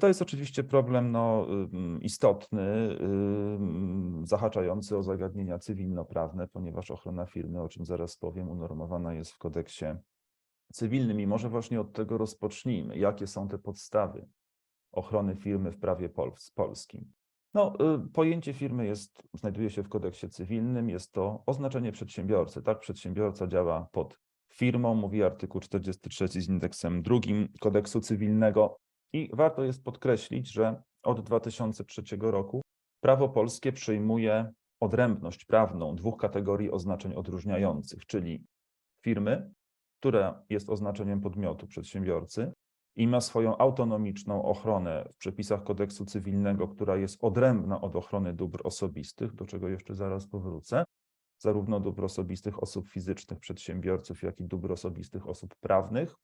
To jest oczywiście problem no, istotny, zahaczający o zagadnienia cywilnoprawne, ponieważ ochrona firmy, o czym zaraz powiem, unormowana jest w kodeksie cywilnym. I może właśnie od tego rozpocznijmy. Jakie są te podstawy ochrony firmy w prawie pols- polskim? No, y, pojęcie firmy jest, znajduje się w kodeksie cywilnym, jest to oznaczenie przedsiębiorcy. Tak, przedsiębiorca działa pod firmą, mówi artykuł 43 z indeksem drugim kodeksu cywilnego. I warto jest podkreślić, że od 2003 roku prawo polskie przyjmuje odrębność prawną dwóch kategorii oznaczeń odróżniających, czyli firmy, która jest oznaczeniem podmiotu przedsiębiorcy i ma swoją autonomiczną ochronę w przepisach kodeksu cywilnego, która jest odrębna od ochrony dóbr osobistych, do czego jeszcze zaraz powrócę, zarówno dóbr osobistych osób fizycznych, przedsiębiorców, jak i dóbr osobistych osób prawnych.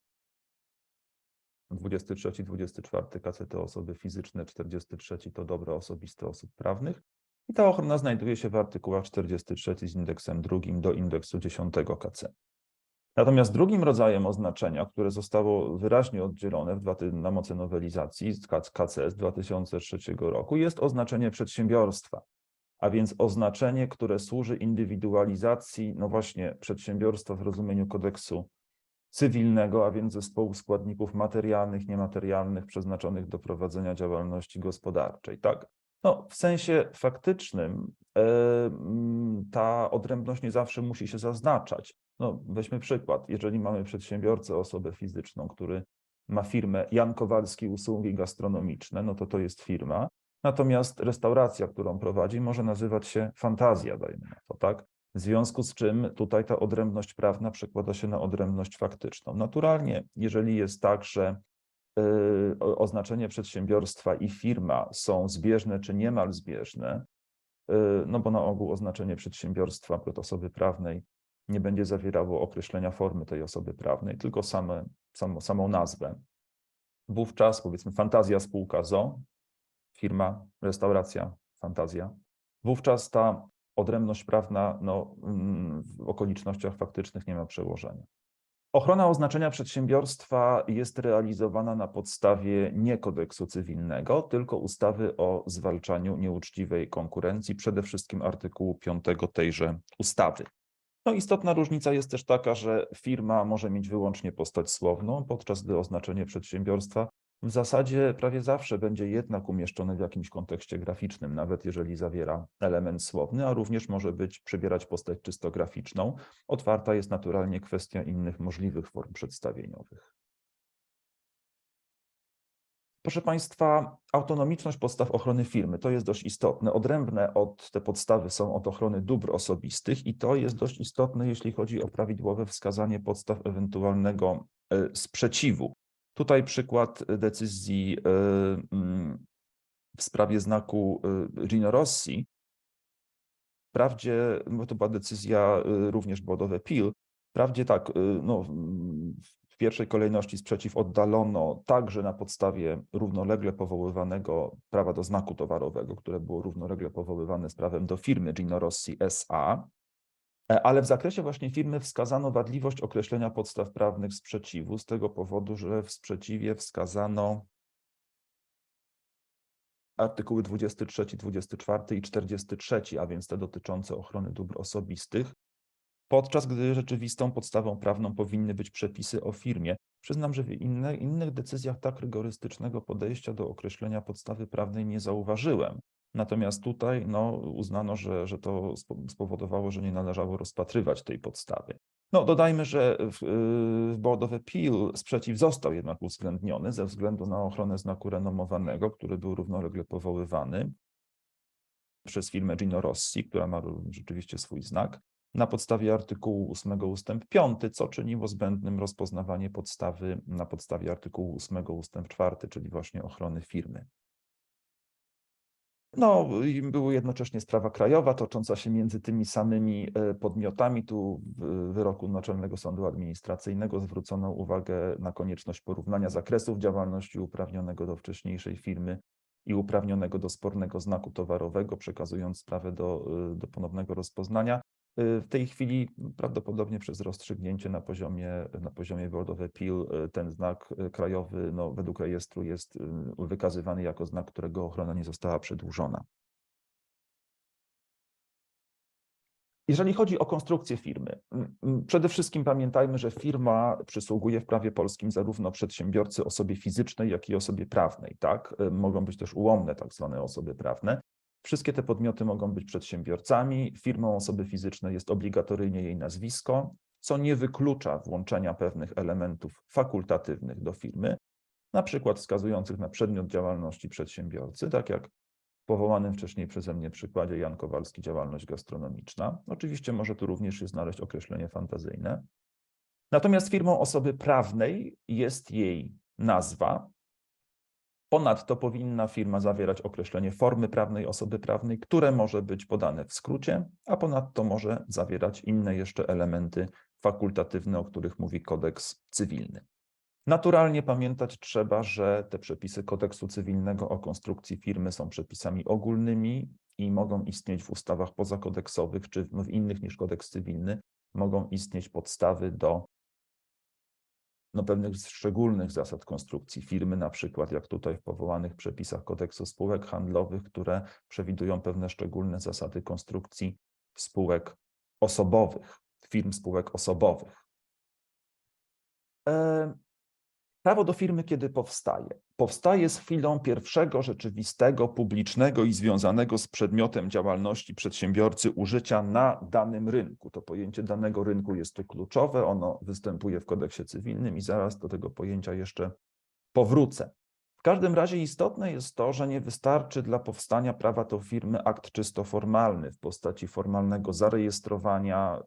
23, 24 KC to osoby fizyczne, 43 to dobra osobiste osób prawnych. I ta ochrona znajduje się w artykułach 43 z indeksem drugim do indeksu 10 KC. Natomiast drugim rodzajem oznaczenia, które zostało wyraźnie oddzielone w na mocy nowelizacji z KC z 2003 roku, jest oznaczenie przedsiębiorstwa, a więc oznaczenie, które służy indywidualizacji, no właśnie, przedsiębiorstwa w rozumieniu kodeksu cywilnego, a więc zespołu składników materialnych, niematerialnych przeznaczonych do prowadzenia działalności gospodarczej, tak? No, w sensie faktycznym mm, ta odrębność nie zawsze musi się zaznaczać. No, weźmy przykład. Jeżeli mamy przedsiębiorcę, osobę fizyczną, który ma firmę Jan Kowalski Usługi Gastronomiczne, no to to jest firma. Natomiast restauracja, którą prowadzi, może nazywać się Fantazja, dajmy na to, tak? W związku z czym tutaj ta odrębność prawna przekłada się na odrębność faktyczną. Naturalnie, jeżeli jest tak, że y, oznaczenie przedsiębiorstwa i firma są zbieżne czy niemal zbieżne, y, no bo na ogół oznaczenie przedsiębiorstwa pod osoby prawnej nie będzie zawierało określenia formy tej osoby prawnej, tylko same, samą, samą nazwę. Wówczas powiedzmy fantazja spółka ZO, firma, restauracja, fantazja. Wówczas ta odrębność prawna no, mm, w okolicznościach faktycznych nie ma przełożenia. Ochrona oznaczenia przedsiębiorstwa jest realizowana na podstawie nie kodeksu cywilnego, tylko ustawy o zwalczaniu nieuczciwej konkurencji, przede wszystkim artykułu 5 tejże ustawy. No istotna różnica jest też taka, że firma może mieć wyłącznie postać słowną, podczas gdy oznaczenie przedsiębiorstwa w zasadzie prawie zawsze będzie jednak umieszczone w jakimś kontekście graficznym, nawet jeżeli zawiera element słowny, a również może być przybierać postać czysto graficzną. Otwarta jest naturalnie kwestia innych możliwych form przedstawieniowych. Proszę Państwa, autonomiczność podstaw ochrony firmy to jest dość istotne. Odrębne od te podstawy są od ochrony dóbr osobistych i to jest dość istotne, jeśli chodzi o prawidłowe wskazanie podstaw ewentualnego e, sprzeciwu. Tutaj przykład decyzji e, mm, w sprawie znaku e, Gino Rossi. Wprawdzie, bo to była decyzja e, również Bodowe PIL, wprawdzie tak, e, no, w pierwszej kolejności sprzeciw oddalono także na podstawie równolegle powoływanego prawa do znaku towarowego, które było równolegle powoływane z prawem do firmy Gino Rossi SA, E, ale w zakresie właśnie firmy wskazano wadliwość określenia podstaw prawnych sprzeciwu z tego powodu, że w sprzeciwie wskazano artykuły 23, 24 i 43, a więc te dotyczące ochrony dóbr osobistych, podczas gdy rzeczywistą podstawą prawną powinny być przepisy o firmie. Przyznam, że w innych decyzjach tak rygorystycznego podejścia do określenia podstawy prawnej nie zauważyłem. Natomiast tutaj no, uznano, że, że to spo- spowodowało, że nie należało rozpatrywać tej podstawy. No, dodajmy, że w, w Board Appeal sprzeciw został jednak uwzględniony ze względu na ochronę znaku renomowanego, który był równolegle powoływany przez firmę Gino Rossi, która ma rzeczywiście swój znak, na podstawie artykułu 8 ustęp 5, co czyniło zbędnym rozpoznawanie podstawy na podstawie artykułu 8 ustęp 4, czyli właśnie ochrony firmy. No, była jednocześnie sprawa krajowa tocząca się między tymi samymi e, podmiotami. Tu w wyroku Naczelnego Sądu Administracyjnego zwrócono uwagę na konieczność porównania zakresów działalności uprawnionego do wcześniejszej firmy i uprawnionego do spornego znaku towarowego, przekazując sprawę do, e, do ponownego rozpoznania. Y, W tej chwili prawdopodobnie przez rozstrzygnięcie na poziomie, na poziomie Board of Appeal y, ten znak y, krajowy no, według rejestru jest wykazywany jako znak, którego ochrona nie została przedłużona. Jeżeli chodzi o konstrukcję firmy, przede wszystkim pamiętajmy, że firma przysługuje w prawie polskim zarówno przedsiębiorcy osobie fizycznej, jak i osobie prawnej. Tak? Mogą być też ułomne tak zwane osoby prawne. Wszystkie te podmioty mogą być przedsiębiorcami. Firmą osoby fizycznej jest obligatoryjnie jej nazwisko, co nie wyklucza włączenia pewnych elementów fakultatywnych do firmy, na przykład wskazujących na przedmiot działalności przedsiębiorcy, tak jak w powołanym wcześniej przeze mnie przykładzie Jan Kowalski działalność gastronomiczna. Oczywiście może tu również się znaleźć określenie fantazyjne. Natomiast firmą osoby prawnej jest jej nazwa. Ponadto powinna firma zawierać określenie formy prawnej osoby prawnej, które może być podane w skrócie, a ponadto może zawierać inne jeszcze elementy fakultatywne, o których mówi kodeks cywilny. Naturalnie pamiętać trzeba, że te przepisy kodeksu cywilnego o konstrukcji firmy są przepisami ogólnymi i mogą istnieć w ustawach pozakodeksowych czy w innych niż kodeks cywilny, mogą istnieć podstawy do no, pewnych szczególnych zasad konstrukcji firmy, na przykład jak tutaj w powołanych przepisach kodeksu spółek handlowych, które przewidują pewne szczególne zasady konstrukcji spółek osobowych, firm spółek osobowych. E, Prawo do firmy kiedy powstaje? Powstaje z chwilą pierwszego rzeczywistego, publicznego i związanego z przedmiotem działalności przedsiębiorcy użycia na danym rynku. To pojęcie danego rynku jest tu kluczowe, ono występuje w kodeksie cywilnym i zaraz do tego pojęcia jeszcze powrócę. W każdym razie istotne jest to, że nie wystarczy dla powstania prawa do firmy akt czysto formalny w postaci formalnego zarejestrowania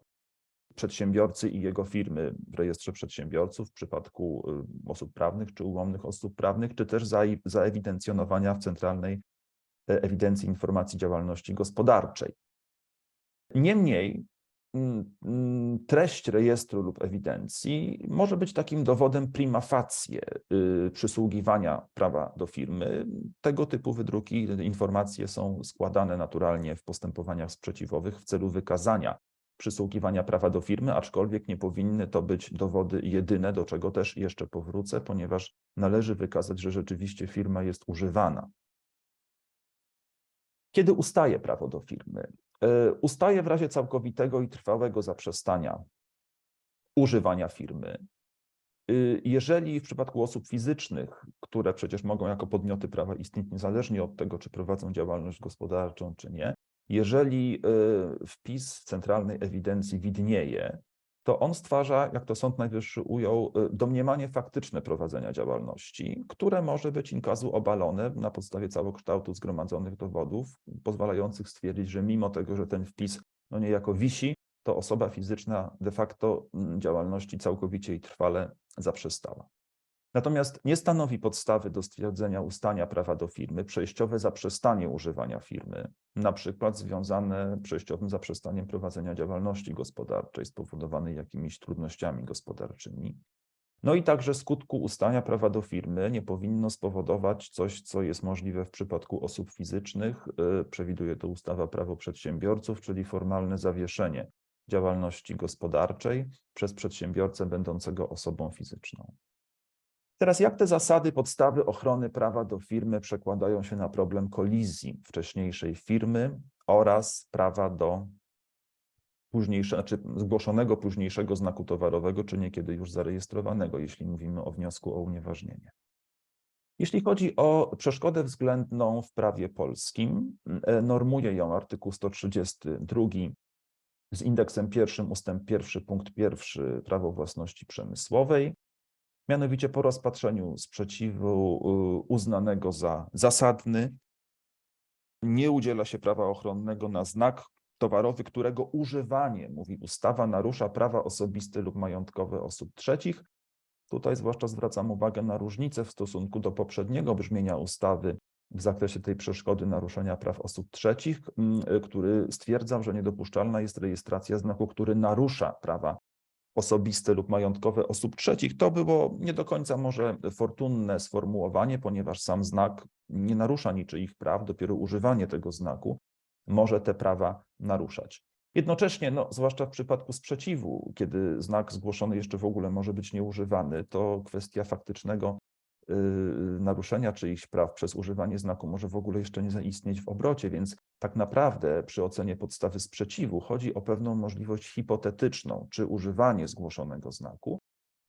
przedsiębiorcy i jego firmy w rejestrze przedsiębiorców w przypadku y, osób prawnych czy ułomnych osób prawnych, czy też zae- zaewidencjonowania w Centralnej e, Ewidencji Informacji Działalności Gospodarczej. Niemniej mm, mm, treść rejestru lub ewidencji może być takim dowodem prima facie y, przysługiwania prawa do firmy. Tego typu wydruki, informacje są składane naturalnie w postępowaniach sprzeciwowych w celu wykazania przysługiwania prawa do firmy, aczkolwiek nie powinny to być dowody jedyne, do czego też jeszcze powrócę, ponieważ należy wykazać, że rzeczywiście firma jest używana. Kiedy ustaje prawo do firmy? E, Ustaje w razie całkowitego i trwałego zaprzestania używania firmy. Y, Jeżeli w przypadku osób fizycznych, które przecież mogą jako podmioty prawa istnieć niezależnie od tego, czy prowadzą działalność gospodarczą, czy nie, jeżeli y, wpis w centralnej ewidencji widnieje, to on stwarza, jak to Sąd Najwyższy ujął, y, domniemanie faktyczne prowadzenia działalności, które może być in casu obalone na podstawie całokształtu zgromadzonych dowodów, pozwalających stwierdzić, że mimo tego, że ten wpis no niejako wisi, to osoba fizyczna de facto mm, działalności całkowicie i trwale zaprzestała. Natomiast nie stanowi podstawy do stwierdzenia ustania prawa do firmy przejściowe zaprzestanie używania firmy, na przykład związane przejściowym zaprzestaniem prowadzenia działalności gospodarczej spowodowanej jakimiś trudnościami gospodarczymi. No i także skutku ustania prawa do firmy nie powinno spowodować coś, co jest możliwe w przypadku osób fizycznych. y, Przewiduje to ustawa prawo przedsiębiorców, czyli formalne zawieszenie działalności gospodarczej przez przedsiębiorcę będącego osobą fizyczną. Teraz jak te zasady, podstawy ochrony prawa do firmy przekładają się na problem kolizji wcześniejszej firmy oraz prawa do późniejszego, znaczy zgłoszonego późniejszego znaku towarowego, czy niekiedy już zarejestrowanego, jeśli mówimy o wniosku o unieważnienie. Jeśli chodzi o przeszkodę względną w prawie polskim, e, normuje ją artykuł 132 z indeksem pierwszym, ustęp pierwszy, punkt pierwszy prawo własności przemysłowej. Mianowicie po rozpatrzeniu sprzeciwu y, uznanego za zasadny, nie udziela się prawa ochronnego na znak towarowy, którego używanie, mówi ustawa, narusza prawa osobiste lub majątkowe osób trzecich. Tutaj zwłaszcza zwracam uwagę na różnicę w stosunku do poprzedniego brzmienia ustawy w zakresie tej przeszkody naruszenia praw osób trzecich, m, który stwierdzał, że niedopuszczalna jest rejestracja znaku, który narusza prawa osobiste lub majątkowe osób trzecich. To było nie do końca może fortunne sformułowanie, ponieważ sam znak nie narusza niczyich praw, dopiero używanie tego znaku może te prawa naruszać. Jednocześnie, no, zwłaszcza w przypadku sprzeciwu, kiedy znak zgłoszony jeszcze w ogóle może być nieużywany, to kwestia faktycznego naruszenia czyichś praw przez używanie znaku może w ogóle jeszcze nie zaistnieć w obrocie, więc tak naprawdę przy ocenie podstawy sprzeciwu chodzi o pewną możliwość hipotetyczną, czy używanie zgłoszonego znaku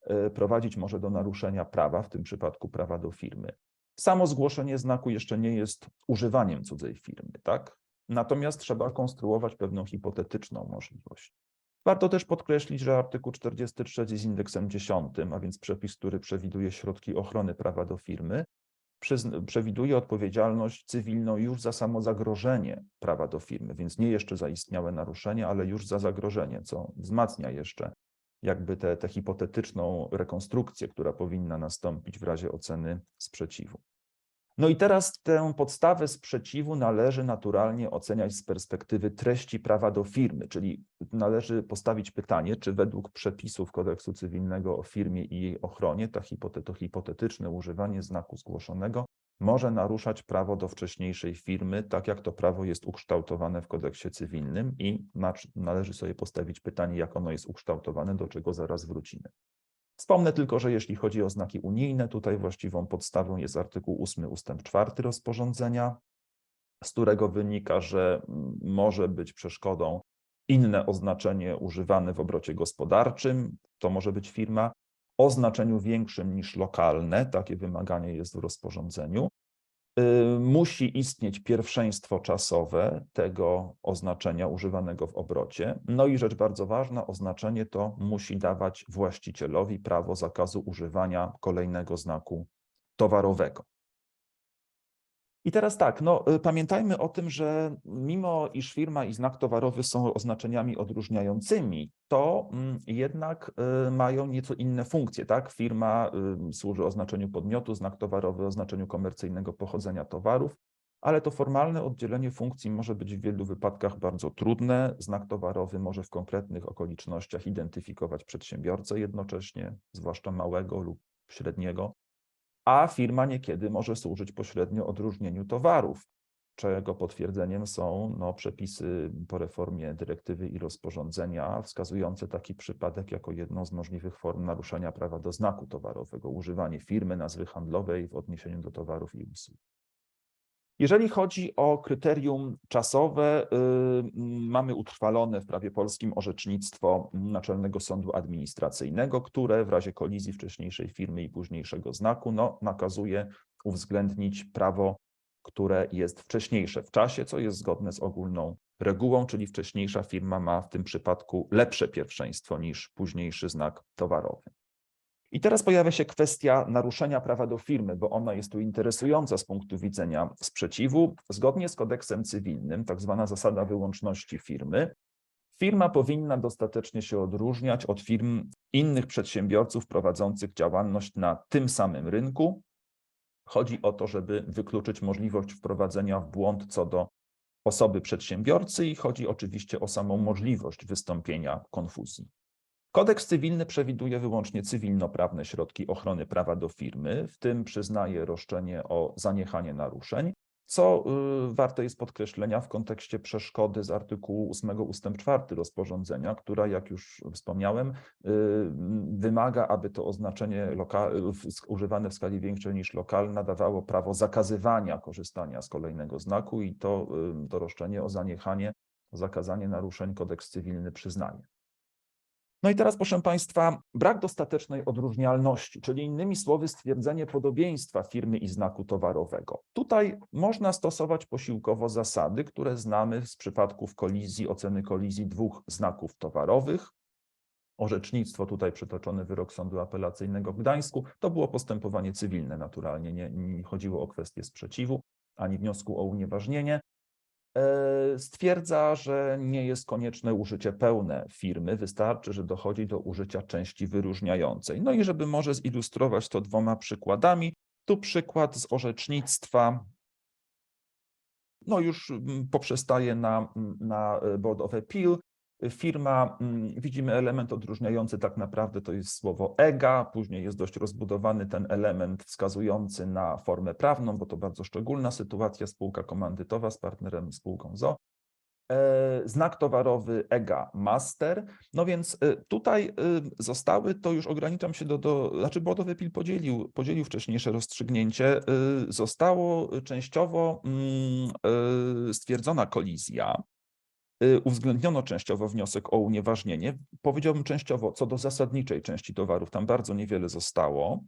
yy, prowadzić może do naruszenia prawa, w tym przypadku prawa do firmy. Samo zgłoszenie znaku jeszcze nie jest używaniem cudzej firmy, tak? Natomiast trzeba konstruować pewną hipotetyczną możliwość. Warto też podkreślić, że artykuł 43 z indeksem 10, a więc przepis, który przewiduje środki ochrony prawa do firmy, przewiduje odpowiedzialność cywilną już za samo zagrożenie prawa do firmy, więc nie jeszcze zaistniałe naruszenie, ale już za zagrożenie, co wzmacnia jeszcze jakby tę te, hipotetyczną rekonstrukcję, która powinna nastąpić w razie oceny sprzeciwu. No i teraz tę podstawę sprzeciwu należy naturalnie oceniać z perspektywy treści prawa do firmy, czyli należy postawić pytanie, czy według przepisów kodeksu cywilnego o firmie i jej ochronie ta hipotetyczne używanie znaku zgłoszonego może naruszać prawo do wcześniejszej firmy, tak jak to prawo jest ukształtowane w kodeksie cywilnym i należy sobie postawić pytanie, jak ono jest ukształtowane, do czego zaraz wrócimy. Wspomnę tylko, że jeśli chodzi o znaki unijne, tutaj właściwą podstawą jest artykuł 8 ustęp 4 rozporządzenia, z którego wynika, że może być przeszkodą inne oznaczenie używane w obrocie gospodarczym, to może być firma o znaczeniu większym niż lokalne, takie wymaganie jest w rozporządzeniu. Y, musi istnieć pierwszeństwo czasowe tego oznaczenia używanego w obrocie. No i rzecz bardzo ważna, oznaczenie to musi dawać właścicielowi prawo zakazu używania kolejnego znaku towarowego. I teraz tak, no, y, pamiętajmy o tym, że mimo iż firma i znak towarowy są oznaczeniami odróżniającymi, to mm, jednak y, mają nieco inne funkcje. Tak? Firma y, służy oznaczeniu podmiotu, znak towarowy oznaczeniu komercyjnego pochodzenia towarów, ale to formalne oddzielenie funkcji może być w wielu wypadkach bardzo trudne. Znak towarowy może w konkretnych okolicznościach identyfikować przedsiębiorcę jednocześnie, zwłaszcza małego lub średniego a firma niekiedy może służyć pośrednio odróżnieniu towarów, czego potwierdzeniem są no, przepisy po reformie dyrektywy i rozporządzenia wskazujące taki przypadek jako jedną z możliwych form naruszenia prawa do znaku towarowego, używanie firmy, nazwy handlowej w odniesieniu do towarów i usług. Jeżeli chodzi o kryterium czasowe, yy, mamy utrwalone w prawie polskim orzecznictwo Naczelnego Sądu Administracyjnego, które w razie kolizji wcześniejszej firmy i późniejszego znaku no, nakazuje uwzględnić prawo, które jest wcześniejsze w czasie, co jest zgodne z ogólną regułą, czyli wcześniejsza firma ma w tym przypadku lepsze pierwszeństwo niż późniejszy znak towarowy. I teraz pojawia się kwestia naruszenia prawa do firmy, bo ona jest tu interesująca z punktu widzenia sprzeciwu. Zgodnie z kodeksem cywilnym, tak zwana zasada wyłączności firmy, firma powinna dostatecznie się odróżniać od firm innych przedsiębiorców prowadzących działalność na tym samym rynku. Chodzi o to, żeby wykluczyć możliwość wprowadzenia w błąd co do osoby przedsiębiorcy i chodzi oczywiście o samą możliwość wystąpienia konfuzji. Kodeks cywilny przewiduje wyłącznie cywilnoprawne środki ochrony prawa do firmy, w tym przyznaje roszczenie o zaniechanie naruszeń, co y, warte jest podkreślenia w kontekście przeszkody z artykułu 8 ust. 4 rozporządzenia, która, jak już wspomniałem, y, wymaga, aby to oznaczenie używane w skali większej niż lokalna dawało prawo zakazywania korzystania z kolejnego znaku i to, y, to roszczenie o zaniechanie, o zakazanie naruszeń kodeks cywilny przyznaje. No i teraz, proszę Państwa, brak dostatecznej odróżnialności, czyli innymi słowy stwierdzenie podobieństwa firmy i znaku towarowego. Tutaj można stosować posiłkowo zasady, które znamy z przypadków kolizji, oceny kolizji dwóch znaków towarowych. Orzecznictwo, tutaj przytoczony wyrok Sądu Apelacyjnego w Gdańsku, to było postępowanie cywilne naturalnie, nie, nie chodziło o kwestię sprzeciwu ani wniosku o unieważnienie. E, stwierdza, że nie jest konieczne użycie pełne firmy, wystarczy, że dochodzi do użycia części wyróżniającej. No i żeby może zilustrować to dwoma przykładami, tu przykład z orzecznictwa, no już mm, poprzestaje na, na Board of Appeal, Firma, mm, widzimy element odróżniający tak naprawdę to jest słowo EGA, później jest dość rozbudowany ten element wskazujący na formę prawną, bo to bardzo szczególna sytuacja, spółka komandytowa z partnerem spółką ZO. e, znak towarowy EGA Master. No więc e, tutaj e, zostały, to już ograniczam się do, do znaczy Bodowepil podzielił, podzielił wcześniejsze rozstrzygnięcie, zostało częściowo mm, stwierdzona kolizja, uwzględniono częściowo wniosek o unieważnienie. Powiedziałbym częściowo co do zasadniczej części towarów, tam bardzo niewiele zostało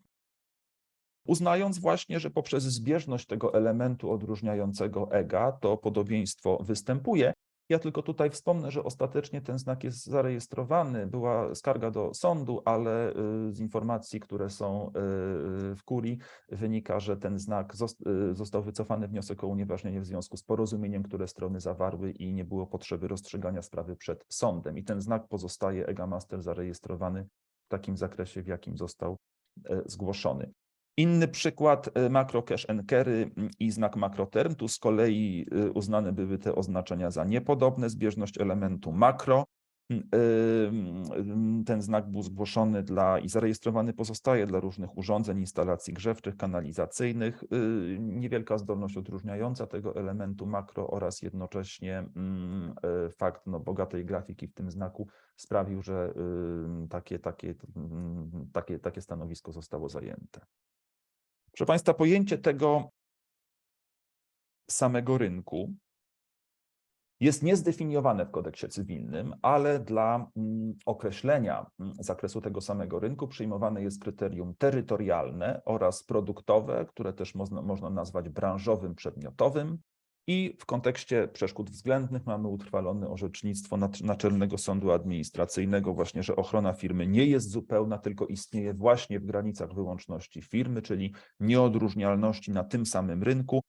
uznając właśnie, że poprzez zbieżność tego elementu odróżniającego EGA to podobieństwo występuje. Ja tylko tutaj wspomnę, że ostatecznie ten znak jest zarejestrowany, była skarga do sądu, ale y, z informacji, które są y, w kurii, wynika, że ten znak y, został wycofany wniosek o unieważnienie w związku z porozumieniem, które strony zawarły i nie było potrzeby rozstrzygania sprawy przed sądem. I ten znak pozostaje EGA Master zarejestrowany w takim zakresie, w jakim został zgłoszony. Inny przykład y, makro cache and carry mm, i znak makroterm. Tu z kolei y, uznane były te oznaczenia za niepodobne, zbieżność elementu makro. Mm, y, ten znak był zgłoszony dla i zarejestrowany pozostaje dla różnych urządzeń, instalacji grzewczych, kanalizacyjnych. Niewielka zdolność odróżniająca tego elementu makro oraz jednocześnie mm, fakt no, bogatej grafiki w tym znaku sprawił, że takie, takie, takie, takie stanowisko zostało zajęte. Proszę Państwa, pojęcie tego samego rynku jest niezdefiniowane w kodeksie cywilnym, ale dla mm, określenia mm, zakresu tego samego rynku przyjmowane jest kryterium terytorialne oraz produktowe, które też można, można nazwać branżowym, przedmiotowym, i w kontekście przeszkód względnych mamy utrwalone orzecznictwo Naczelnego Sądu Administracyjnego właśnie, że ochrona firmy nie jest zupełna, tylko istnieje właśnie w granicach wyłączności firmy, czyli nieodróżnialności na tym samym rynku.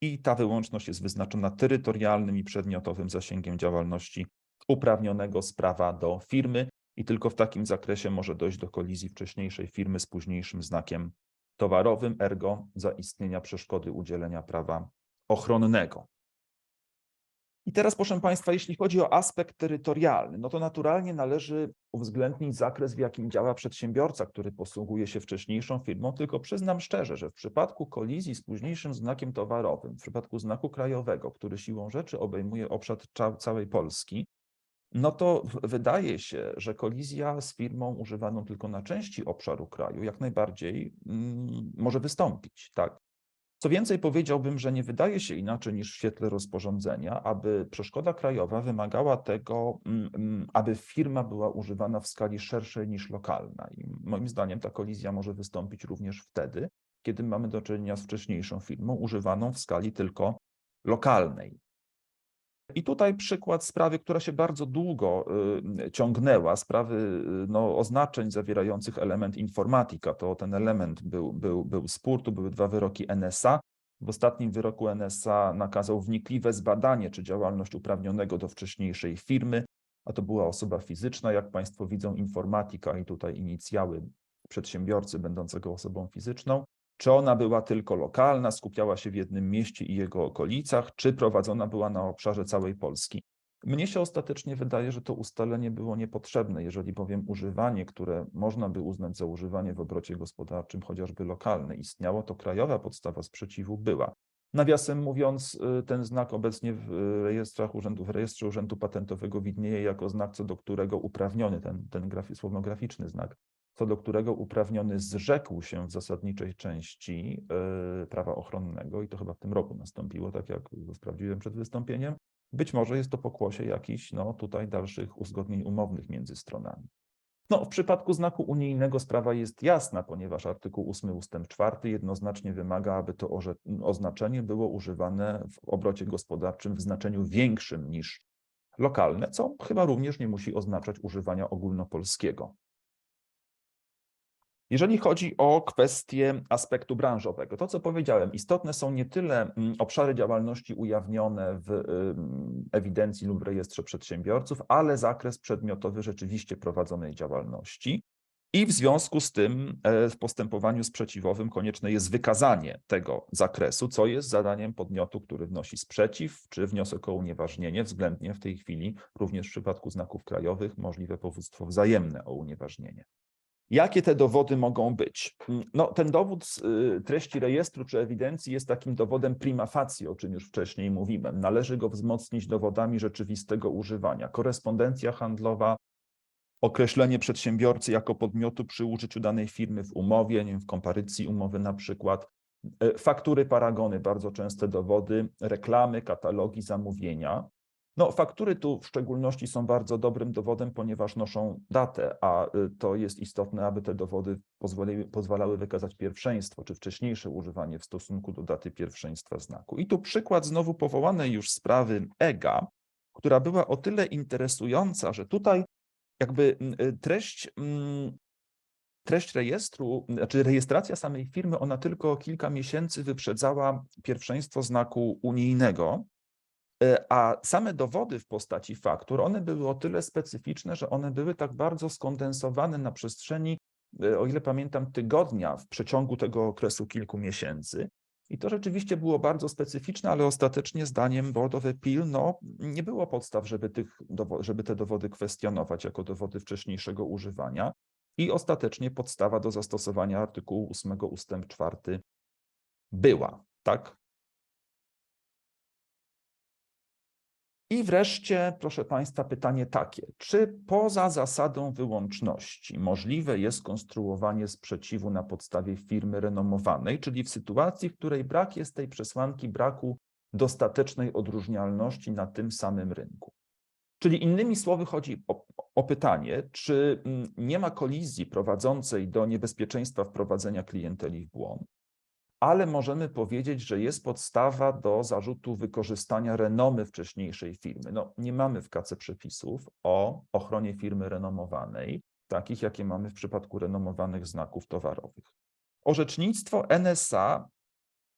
I ta wyłączność jest wyznaczona terytorialnym i przedmiotowym zasięgiem działalności uprawnionego z prawa do firmy. I tylko w takim zakresie może dojść do kolizji wcześniejszej firmy z późniejszym znakiem towarowym, ergo zaistnienia przeszkody udzielenia prawa ochronnego. I teraz, proszę Państwa, jeśli chodzi o aspekt terytorialny, no to naturalnie należy uwzględnić zakres, w jakim działa przedsiębiorca, który posługuje się wcześniejszą firmą, tylko przyznam szczerze, że w przypadku kolizji z późniejszym znakiem towarowym, w przypadku znaku krajowego, który siłą rzeczy obejmuje obszar całej Polski, no to wydaje się, że kolizja z firmą używaną tylko na części obszaru kraju jak najbardziej mm, może wystąpić, tak? Co więcej, powiedziałbym, że nie wydaje się inaczej niż w świetle rozporządzenia, aby przeszkoda krajowa wymagała tego, mm, mm, aby firma była używana w skali szerszej niż lokalna. I moim zdaniem ta kolizja może wystąpić również wtedy, kiedy mamy do czynienia z wcześniejszą firmą używaną w skali tylko lokalnej. I tutaj przykład sprawy, która się bardzo długo y, ciągnęła, sprawy y, no, oznaczeń zawierających element informatika. To ten element był, był, był spór, tu były dwa wyroki NSA. W ostatnim wyroku NSA nakazał wnikliwe zbadanie, czy działalność uprawnionego do wcześniejszej firmy, a to była osoba fizyczna, jak Państwo widzą, informatika i tutaj inicjały przedsiębiorcy będącego osobą fizyczną, czy ona była tylko lokalna, skupiała się w jednym mieście i jego okolicach, czy prowadzona była na obszarze całej Polski? Mnie się ostatecznie wydaje, że to ustalenie było niepotrzebne, jeżeli bowiem używanie, które można by uznać za używanie w obrocie gospodarczym, chociażby lokalne, istniało, to krajowa podstawa sprzeciwu była. Nawiasem mówiąc, y, ten znak obecnie w rejestrach urzędu, w rejestrze Urzędu Patentowego widnieje jako znak, co do którego uprawniony ten, ten grafi, słownograficzny znak co do którego uprawniony zrzekł się w zasadniczej części e, prawa ochronnego i to chyba w tym roku nastąpiło, tak jak sprawdziłem przed wystąpieniem. Być może jest to pokłosie jakichś no, tutaj dalszych uzgodnień umownych między stronami. No, w przypadku znaku unijnego sprawa jest jasna, ponieważ artykuł 8 ustęp 4 jednoznacznie wymaga, aby to oznaczenie było używane w obrocie gospodarczym w znaczeniu większym niż lokalne, co chyba również nie musi oznaczać używania ogólnopolskiego. Jeżeli chodzi o kwestię aspektu branżowego, to co powiedziałem, istotne są nie tyle mm, obszary działalności ujawnione w ewidencji lub rejestrze przedsiębiorców, ale zakres przedmiotowy rzeczywiście prowadzonej działalności. I w związku z tym e, w postępowaniu sprzeciwowym konieczne jest wykazanie tego zakresu, co jest zadaniem podmiotu, który wnosi sprzeciw czy wniosek o unieważnienie, względnie w tej chwili również w przypadku znaków krajowych możliwe powództwo wzajemne o unieważnienie. Jakie te dowody mogą być? Mm, No, ten dowód z y, treści rejestru czy ewidencji jest takim dowodem prima facie, o czym już wcześniej mówiłem. Należy go wzmocnić dowodami rzeczywistego używania. Korespondencja handlowa, określenie przedsiębiorcy jako podmiotu przy użyciu danej firmy w umowie, nie wiem, w komparycji umowy na przykład, E, faktury, paragony, bardzo częste dowody, reklamy, katalogi, zamówienia. No, faktury tu w szczególności są bardzo dobrym dowodem, ponieważ noszą datę, a y, to jest istotne, aby te dowody pozwoliły, pozwalały wykazać pierwszeństwo czy wcześniejsze używanie w stosunku do daty pierwszeństwa znaku. I tu przykład znowu powołanej już sprawy EGA, która była o tyle interesująca, że tutaj jakby y, treść, treść rejestru, znaczy rejestracja samej firmy, ona tylko kilka miesięcy wyprzedzała pierwszeństwo znaku unijnego, A same dowody w postaci faktur, one były o tyle specyficzne, że one były tak bardzo skondensowane na przestrzeni, e, o ile pamiętam, tygodnia w przeciągu tego okresu kilku miesięcy. I to rzeczywiście było bardzo specyficzne, ale ostatecznie zdaniem Board of Appeal no, nie było podstaw, żeby, tych, żeby te dowody kwestionować jako dowody wcześniejszego używania. I ostatecznie podstawa do zastosowania artykułu 8 ustęp 4 była, tak? I wreszcie, proszę Państwa, pytanie takie: czy poza zasadą wyłączności możliwe jest konstruowanie sprzeciwu na podstawie firmy renomowanej, czyli w sytuacji, w której brak jest tej przesłanki braku dostatecznej odróżnialności na tym samym rynku? Czyli innymi słowy chodzi o, o pytanie, czy mm, nie ma kolizji prowadzącej do niebezpieczeństwa wprowadzenia klienteli w błąd, ale możemy powiedzieć, że jest podstawa do zarzutu wykorzystania renomy wcześniejszej firmy. No, nie mamy w KC przepisów o ochronie firmy renomowanej, takich jakie mamy w przypadku renomowanych znaków towarowych. Orzecznictwo NSA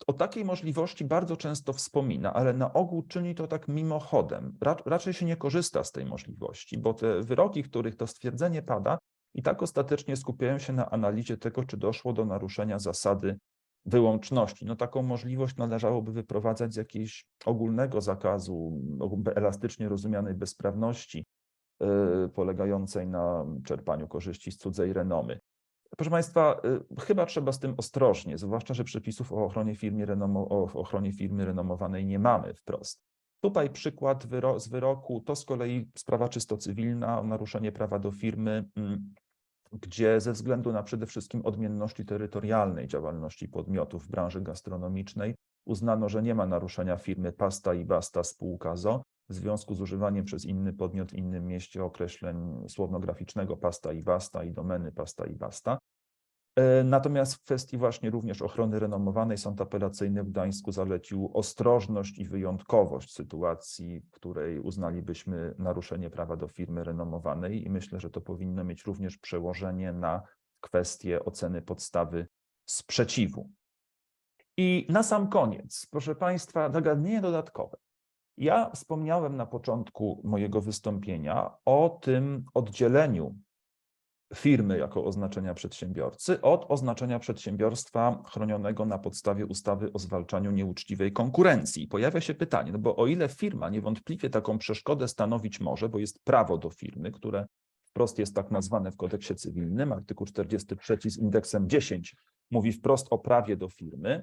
o takiej możliwości bardzo często wspomina, ale na ogół czyni to tak mimochodem. Ra- Raczej się nie korzysta z tej możliwości, bo te wyroki, których to stwierdzenie pada, i tak ostatecznie skupiają się na analizie tego, czy doszło do naruszenia zasady wyłączności. No taką możliwość należałoby wyprowadzać z jakiegoś ogólnego zakazu, elastycznie rozumianej bezprawności, yy, polegającej na czerpaniu korzyści z cudzej renomy. Proszę Państwa, y, chyba trzeba z tym ostrożnie, zwłaszcza, że przepisów o ochronie firmy, renomo, o ochronie firmy renomowanej nie mamy wprost. Tutaj przykład wyro, z wyroku, to z kolei sprawa czysto cywilna, naruszenie prawa do firmy, mm, gdzie ze względu na przede wszystkim odmienności terytorialnej działalności podmiotów w branży gastronomicznej uznano, że nie ma naruszenia firmy Pasta i Basta spółka ZO w związku z używaniem przez inny podmiot w innym mieście określeń słownograficznego Pasta i Basta i domeny Pasta i Basta. E, Natomiast w kwestii właśnie również ochrony renomowanej sąd apelacyjny w Gdańsku zalecił ostrożność i wyjątkowość sytuacji, w której uznalibyśmy naruszenie prawa do firmy renomowanej i myślę, że to powinno mieć również przełożenie na kwestię oceny podstawy sprzeciwu. I na sam koniec, proszę Państwa, zagadnienie dodatkowe. Ja wspomniałem na początku mojego wystąpienia o tym oddzieleniu firmy jako oznaczenia przedsiębiorcy od oznaczenia przedsiębiorstwa chronionego na podstawie ustawy o zwalczaniu nieuczciwej konkurencji. Pojawia się pytanie, no bo o ile firma niewątpliwie taką przeszkodę stanowić może, bo jest prawo do firmy, które wprost jest tak nazwane w kodeksie cywilnym, artykuł 43 z indeksem 10 mówi wprost o prawie do firmy,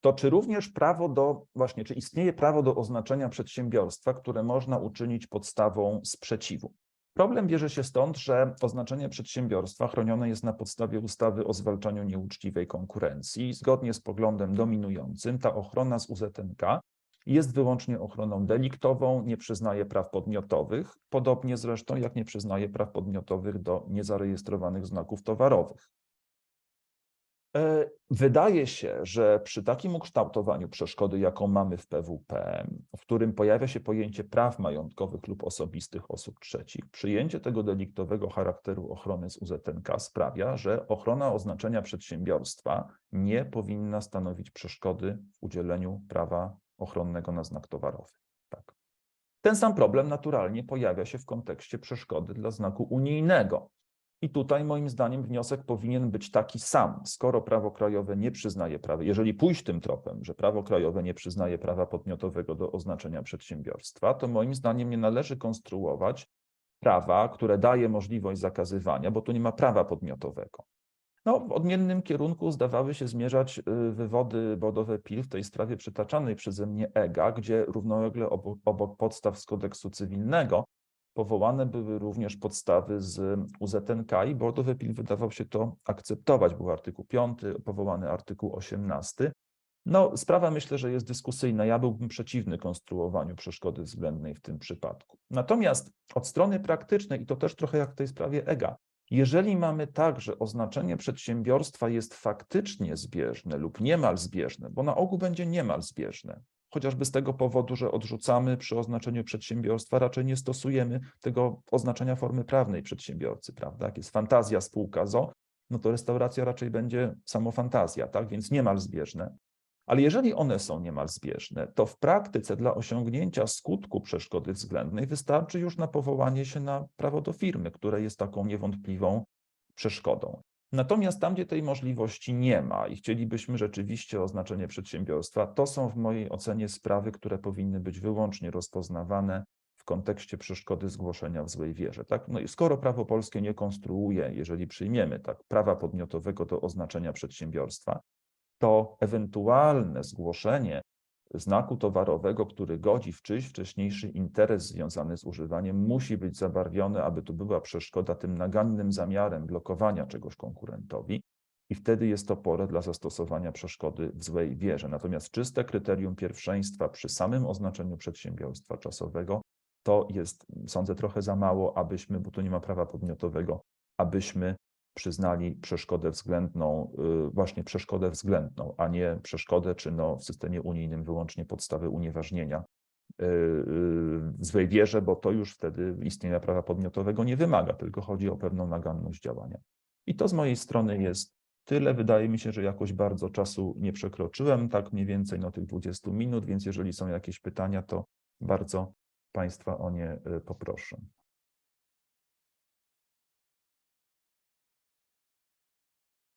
to czy również prawo do, właśnie, czy istnieje prawo do oznaczenia przedsiębiorstwa, które można uczynić podstawą sprzeciwu? Problem bierze się stąd, że oznaczenie przedsiębiorstwa chronione jest na podstawie ustawy o zwalczaniu nieuczciwej konkurencji. Zgodnie z poglądem dominującym, ta ochrona z UZNK jest wyłącznie ochroną deliktową, nie przyznaje praw podmiotowych, podobnie zresztą jak nie przyznaje praw podmiotowych do niezarejestrowanych znaków towarowych. E, Wydaje się, że przy takim ukształtowaniu przeszkody, jaką mamy w PWP, w którym pojawia się pojęcie praw majątkowych lub osobistych osób trzecich, przyjęcie tego deliktowego charakteru ochrony z UZNK sprawia, że ochrona oznaczenia przedsiębiorstwa nie powinna stanowić przeszkody w udzieleniu prawa ochronnego na znak towarowy. Tak. Ten sam problem naturalnie pojawia się w kontekście przeszkody dla znaku unijnego. I tutaj moim zdaniem wniosek powinien być taki sam. Skoro prawo krajowe nie przyznaje prawa, jeżeli pójść tym tropem, że prawo krajowe nie przyznaje prawa podmiotowego do oznaczenia przedsiębiorstwa, to moim zdaniem nie należy konstruować prawa, które daje możliwość zakazywania, bo tu nie ma prawa podmiotowego. No, w odmiennym kierunku zdawały się zmierzać y, wywody Bodowe PIL w tej sprawie przytaczanej przeze mnie EGA, gdzie równolegle obok, obok podstaw z kodeksu cywilnego powołane były również podstawy z UZNK i Bodowe PIL wydawał się to akceptować. Był artykuł 5, powołany artykuł 18. No, sprawa myślę, że jest dyskusyjna. Ja byłbym przeciwny konstruowaniu przeszkody względnej w tym przypadku. Natomiast od strony praktycznej, i to też trochę jak w tej sprawie EGA, jeżeli mamy tak, że oznaczenie przedsiębiorstwa jest faktycznie zbieżne lub niemal zbieżne, bo na ogół będzie niemal zbieżne, chociażby z tego powodu, że odrzucamy przy oznaczeniu przedsiębiorstwa, raczej nie stosujemy tego oznaczenia formy prawnej przedsiębiorcy, prawda? Jak jest fantazja spółka ZO, no to restauracja raczej będzie samofantazja, tak? Więc niemal zbieżne. Ale jeżeli one są niemal zbieżne, to w praktyce dla osiągnięcia skutku przeszkody względnej wystarczy już na powołanie się na prawo do firmy, które jest taką niewątpliwą przeszkodą. Natomiast tam, gdzie tej możliwości nie ma i chcielibyśmy rzeczywiście oznaczenie przedsiębiorstwa, to są w mojej ocenie sprawy, które powinny być wyłącznie rozpoznawane w kontekście przeszkody zgłoszenia w złej wierze. Tak? No i skoro prawo polskie nie konstruuje, jeżeli przyjmiemy tak, prawa podmiotowego do oznaczenia przedsiębiorstwa, to ewentualne zgłoszenie znaku towarowego, który godzi w czyjś wcześniejszy interes związany z używaniem, musi być zabarwione, aby tu była przeszkoda tym nagannym zamiarem blokowania czegoś konkurentowi. I wtedy jest to pole dla zastosowania przeszkody w złej wierze. Natomiast czyste kryterium pierwszeństwa przy samym oznaczeniu przedsiębiorstwa czasowego to jest, sądzę, trochę za mało, abyśmy, bo tu nie ma prawa podmiotowego, abyśmy przyznali przeszkodę względną, y, właśnie przeszkodę względną, a nie przeszkodę, czy no w systemie unijnym wyłącznie podstawy unieważnienia y, y, w złej wierze, bo to już wtedy istnienia prawa podmiotowego nie wymaga, tylko chodzi o pewną naganność działania. I to z mojej strony jest tyle. Wydaje mi się, że jakoś bardzo czasu nie przekroczyłem, tak mniej więcej no tych 20 minut, więc jeżeli są jakieś pytania, to bardzo Państwa o nie poproszę.